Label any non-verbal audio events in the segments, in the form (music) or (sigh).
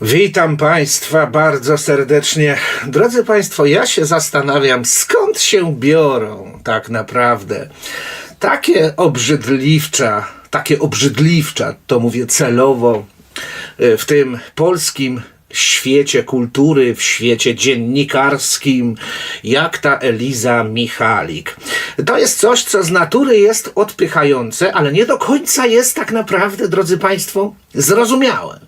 Witam Państwa bardzo serdecznie. Drodzy Państwo, ja się zastanawiam, skąd się biorą tak naprawdę takie obrzydliwcza, takie obrzydliwcza, to mówię celowo, y, w tym polskim świecie kultury, w świecie dziennikarskim, jak ta Eliza Michalik. To jest coś, co z natury jest odpychające, ale nie do końca jest tak naprawdę, drodzy Państwo, zrozumiałe.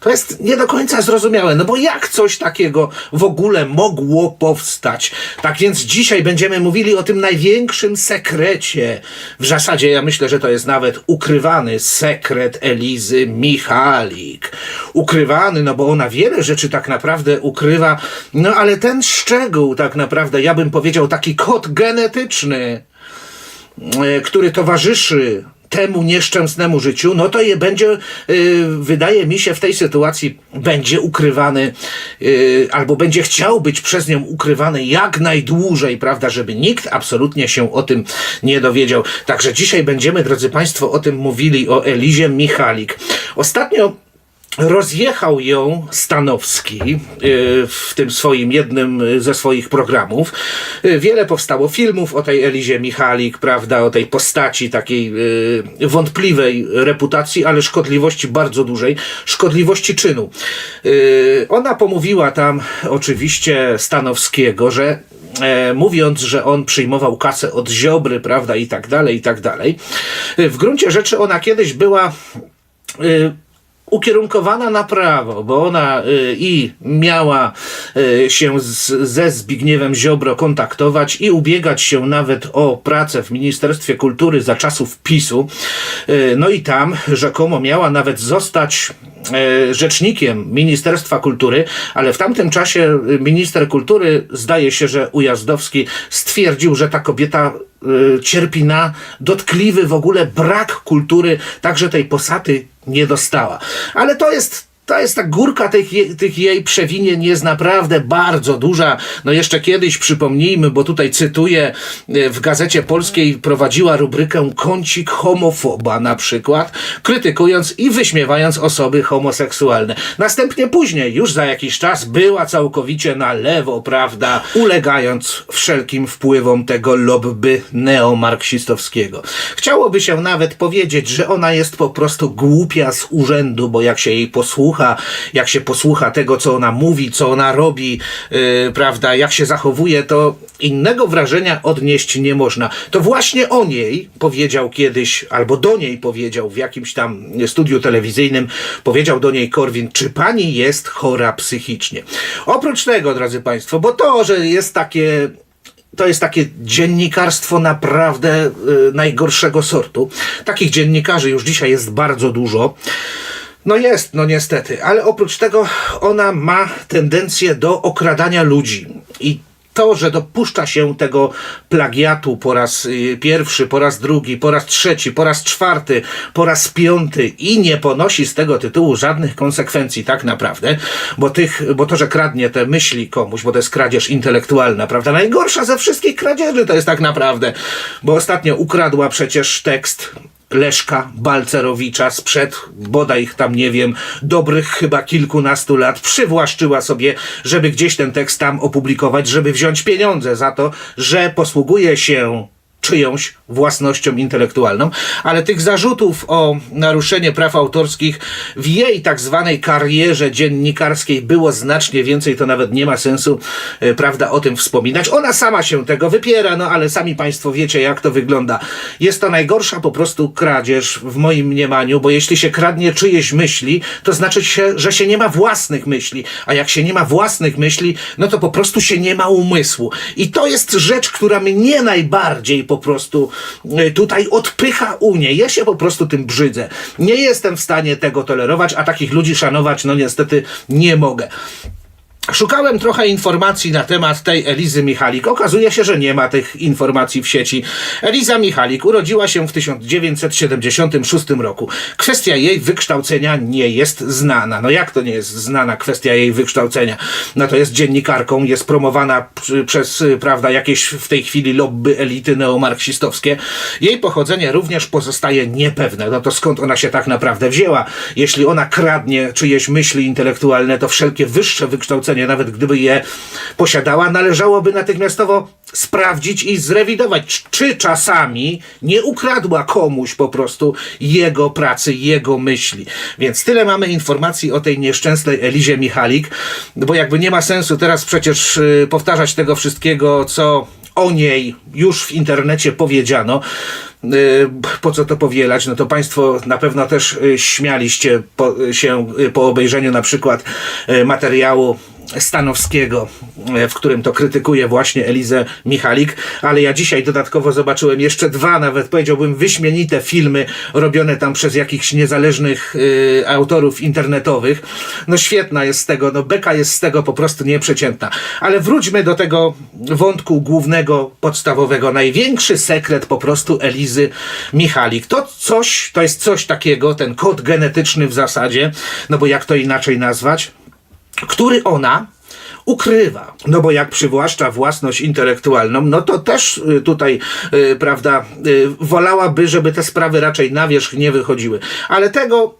To jest nie do końca zrozumiałe, no bo jak coś takiego w ogóle mogło powstać? Tak więc dzisiaj będziemy mówili o tym największym sekrecie. W zasadzie ja myślę, że to jest nawet ukrywany sekret Elizy Michalik. Ukrywany, no bo ona wiele rzeczy tak naprawdę ukrywa, no ale ten szczegół tak naprawdę, ja bym powiedział taki kod genetyczny, e, który towarzyszy temu nieszczęsnemu życiu, no to je będzie, y, wydaje mi się, w tej sytuacji będzie ukrywany, y, albo będzie chciał być przez nią ukrywany jak najdłużej, prawda, żeby nikt absolutnie się o tym nie dowiedział. Także dzisiaj będziemy, drodzy Państwo, o tym mówili, o Elizie Michalik. Ostatnio Rozjechał ją Stanowski y, w tym swoim jednym ze swoich programów. Y, Wiele powstało filmów o tej Elizie Michalik, prawda, o tej postaci takiej y, wątpliwej reputacji, ale szkodliwości bardzo dużej, szkodliwości czynu. Ona pomówiła tam oczywiście Stanowskiego, że e, mówiąc, że on przyjmował kasę od Ziobry, prawda, i tak dalej, i tak dalej. W gruncie rzeczy ona kiedyś była ukierunkowana na prawo, bo ona y, i miała y, się z, ze Zbigniewem Ziobro kontaktować i ubiegać się nawet o pracę w Ministerstwie Kultury za czasów PiSu. Y, no i tam rzekomo miała nawet zostać rzecznikiem Ministerstwa Kultury, ale w tamtym czasie minister kultury, zdaje się, że Ujazdowski stwierdził, że ta kobieta y, cierpi na dotkliwy w ogóle brak kultury, także tej posady nie dostała. Ale to jest to jest ta górka tych, tych jej przewinień jest naprawdę bardzo duża. No jeszcze kiedyś przypomnijmy, bo tutaj cytuję, e, w Gazecie Polskiej prowadziła rubrykę Kącik homofoba na przykład, krytykując i wyśmiewając osoby homoseksualne. Następnie później, już za jakiś czas, była całkowicie na lewo, prawda, ulegając wszelkim wpływom tego lobby neomarksistowskiego. Chciałoby się nawet powiedzieć, że ona jest po prostu głupia z urzędu, bo jak się jej posłucha, jak się posłucha tego, co ona mówi, co ona robi, yy, prawda, jak się zachowuje, to innego wrażenia odnieść nie można. To właśnie o niej powiedział kiedyś, albo do niej powiedział w jakimś tam studiu telewizyjnym, powiedział do niej Korwin, czy pani jest chora psychicznie. Oprócz tego, drodzy Państwo, bo to, że jest takie to jest takie dziennikarstwo naprawdę y, najgorszego sortu. Takich dziennikarzy już dzisiaj jest bardzo dużo. No jest, no niestety, ale oprócz tego ona ma tendencję do okradania ludzi. I to, że dopuszcza się tego plagiatu po raz y, pierwszy, po raz drugi, po raz trzeci, po raz czwarty, po raz piąty i nie ponosi z tego tytułu żadnych konsekwencji tak naprawdę, bo, tych, bo to, że kradnie te myśli komuś, bo to jest kradzież intelektualna, prawda? Najgorsza ze wszystkich kradzieży to jest tak naprawdę, bo ostatnio ukradła przecież tekst Leszka Balcerowicza sprzed bodaj ich tam, nie wiem, dobrych chyba kilkunastu lat przywłaszczyła sobie, żeby gdzieś ten tekst tam opublikować, żeby wziąć pieniądze za to, że posługuje się czyjąś własnością intelektualną, ale tych zarzutów o naruszenie praw autorskich w jej tak zwanej karierze dziennikarskiej było znacznie więcej, to nawet nie ma sensu, e, prawda, o tym wspominać. Ona sama się tego wypiera, no ale sami Państwo wiecie, jak to wygląda. Jest to najgorsza po prostu kradzież w moim mniemaniu, bo jeśli się kradnie czyjeś myśli, to znaczy się, że się nie ma własnych myśli, a jak się nie ma własnych myśli, no to po prostu się nie ma umysłu. I to jest rzecz, która mnie najbardziej po prostu e, tutaj odpycha Unię. Ja się po prostu tym brzydzę. Nie jestem w stanie tego tolerować, a takich ludzi szanować, no niestety nie mogę. Szukałem trochę informacji na temat tej Elizy Michalik. Okazuje się, że nie ma tych informacji w sieci. Eliza Michalik urodziła się w 1976 roku. Kwestia jej wykształcenia nie jest znana. No jak to nie jest znana kwestia jej wykształcenia? No to jest dziennikarką, jest promowana przez, prawda, jakieś w tej chwili lobby elity neomarksistowskie. Jej pochodzenie również pozostaje niepewne. No to skąd ona się tak naprawdę wzięła? Jeśli ona kradnie czyjeś myśli intelektualne, to wszelkie wyższe wykształcenie, nawet gdyby je posiadała, należałoby natychmiastowo sprawdzić i zrewidować, czy czasami nie ukradła komuś po prostu jego pracy, jego myśli. Więc tyle mamy informacji o tej nieszczęsnej Elizie Michalik, bo jakby nie ma sensu teraz przecież y, powtarzać tego wszystkiego, co o niej już w internecie powiedziano. Y, Po co to powielać? No to Państwo na pewno też y, śmialiście po, się po obejrzeniu na przykład materiału Stanowskiego, y, w którym to krytykuje właśnie Elizę Michalik, ale ja dzisiaj dodatkowo zobaczyłem jeszcze dwa, nawet powiedziałbym wyśmienite filmy robione tam przez jakichś niezależnych y, autorów internetowych. No świetna jest z tego, no beka jest z tego po prostu nieprzeciętna. Ale wróćmy do tego wątku głównego, podstawowego. Największy sekret po prostu Elizy Michalik. To coś, to jest coś takiego, ten kod genetyczny w zasadzie, no bo jak to inaczej nazwać, który ona ukrywa. No bo jak przywłaszcza własność intelektualną, no to też y, tutaj, y, prawda, y, wolałaby, żeby te sprawy raczej na wierzch nie wychodziły. Ale tego,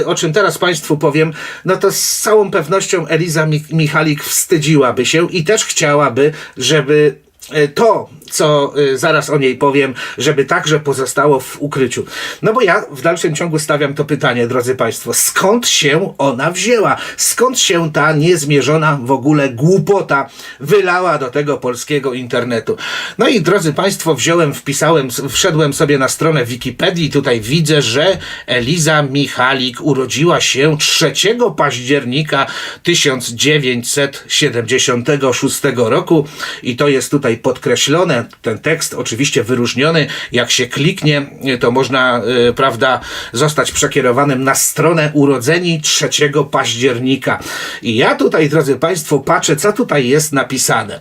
y, o czym teraz Państwu powiem, no to z całą pewnością Eliza Mi- Michalik wstydziłaby się i też chciałaby, żeby y, to, co y, zaraz o niej powiem, żeby także pozostało w ukryciu. No bo ja w dalszym ciągu stawiam to pytanie, drodzy Państwo, skąd się ona wzięła? Skąd się ta niezmierzona w ogóle głupota wylała do tego polskiego internetu? No i drodzy Państwo, wziąłem, wpisałem, wszedłem sobie na stronę Wikipedii tutaj widzę, że Eliza Michalik urodziła się 3 października 1976 roku i to jest tutaj podkreślone, ten tekst oczywiście wyróżniony, jak się kliknie, to można, y, prawda, zostać przekierowanym na stronę urodzeni 3 października. I ja tutaj, drodzy Państwo, patrzę, co tutaj jest napisane.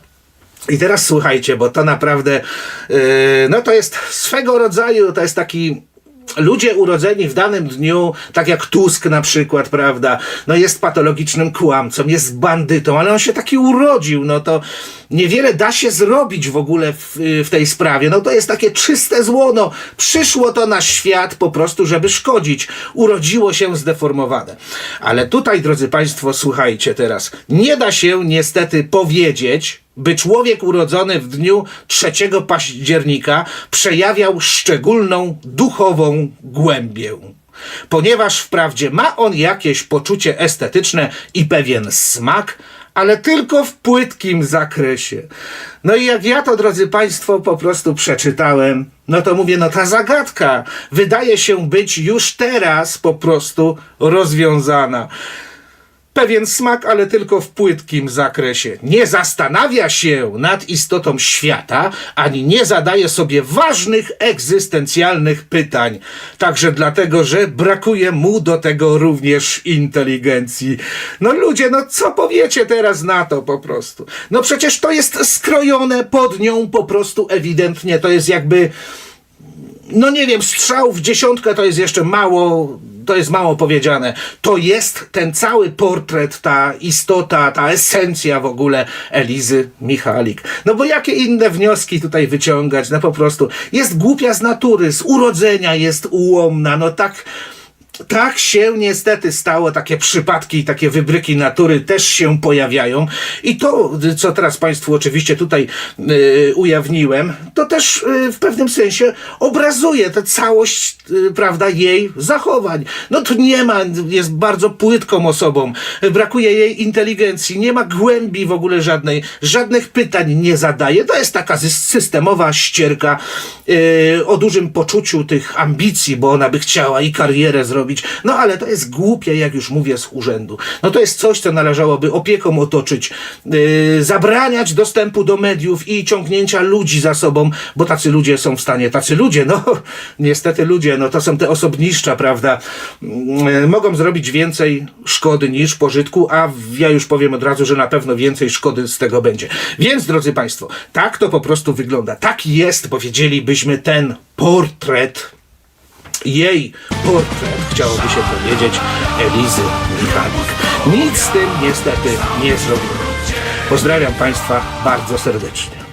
I teraz słuchajcie, bo to naprawdę, yy, no to jest swego rodzaju, to jest taki ludzie urodzeni w danym dniu, tak jak Tusk na przykład, prawda, no jest patologicznym kłamcą, jest bandytą, ale on się taki urodził, no to niewiele da się zrobić w ogóle w, w tej sprawie, no to jest takie czyste zło, no przyszło to na świat po prostu, żeby szkodzić, urodziło się zdeformowane. Ale tutaj, drodzy Państwo, słuchajcie teraz, nie da się niestety powiedzieć, by człowiek urodzony w dniu 3 października przejawiał szczególną duchową głębię. Ponieważ wprawdzie ma on jakieś poczucie estetyczne i pewien smak, ale tylko w płytkim zakresie. No i jak ja to, drodzy Państwo, po prostu przeczytałem, no to mówię, no ta zagadka wydaje się być już teraz po prostu rozwiązana pewien smak, ale tylko w płytkim zakresie. Nie zastanawia się nad istotą świata, ani nie zadaje sobie ważnych egzystencjalnych pytań. Także dlatego, że brakuje mu do tego również inteligencji. No ludzie, no co powiecie teraz na to po prostu? No przecież to jest skrojone pod nią po prostu ewidentnie. To jest jakby no nie wiem, strzał w dziesiątkę to jest jeszcze mało, to jest mało powiedziane. To jest ten cały portret, ta istota, ta esencja w ogóle Elizy Michalik. No bo jakie inne wnioski tutaj wyciągać? No po prostu jest głupia z natury, z urodzenia jest ułomna, no tak tak się niestety stało, takie przypadki, takie wybryki natury też się pojawiają. I to, co teraz Państwu oczywiście tutaj y, ujawniłem, to też y, w pewnym sensie obrazuje tę całość, y, prawda, jej zachowań. No tu nie ma, jest bardzo płytką osobą, brakuje jej inteligencji, nie ma głębi w ogóle żadnej, żadnych pytań nie zadaje. To jest taka sys- systemowa ścierka o dużym poczuciu tych ambicji, bo ona by chciała i karierę zrobić, No ale to jest głupie, jak już mówię, z urzędu. No to jest coś, co należałoby opieką otoczyć, yy, zabraniać dostępu do mediów i ciągnięcia ludzi za sobą, bo tacy ludzie są w stanie, tacy ludzie, no (laughs) niestety ludzie, no to są te osobniszcza, prawda, yy, mogą zrobić więcej szkody niż pożytku, a ja już powiem od razu, że na pewno więcej szkody z tego będzie. Więc, drodzy Państwo, tak to po prostu wygląda. Tak jest, powiedzielibyśmy, ten portret jej portret, chciałoby się powiedzieć, Elizy Michalik. Nic z tym niestety nie zrobimy. Pozdrawiam Państwa bardzo serdecznie.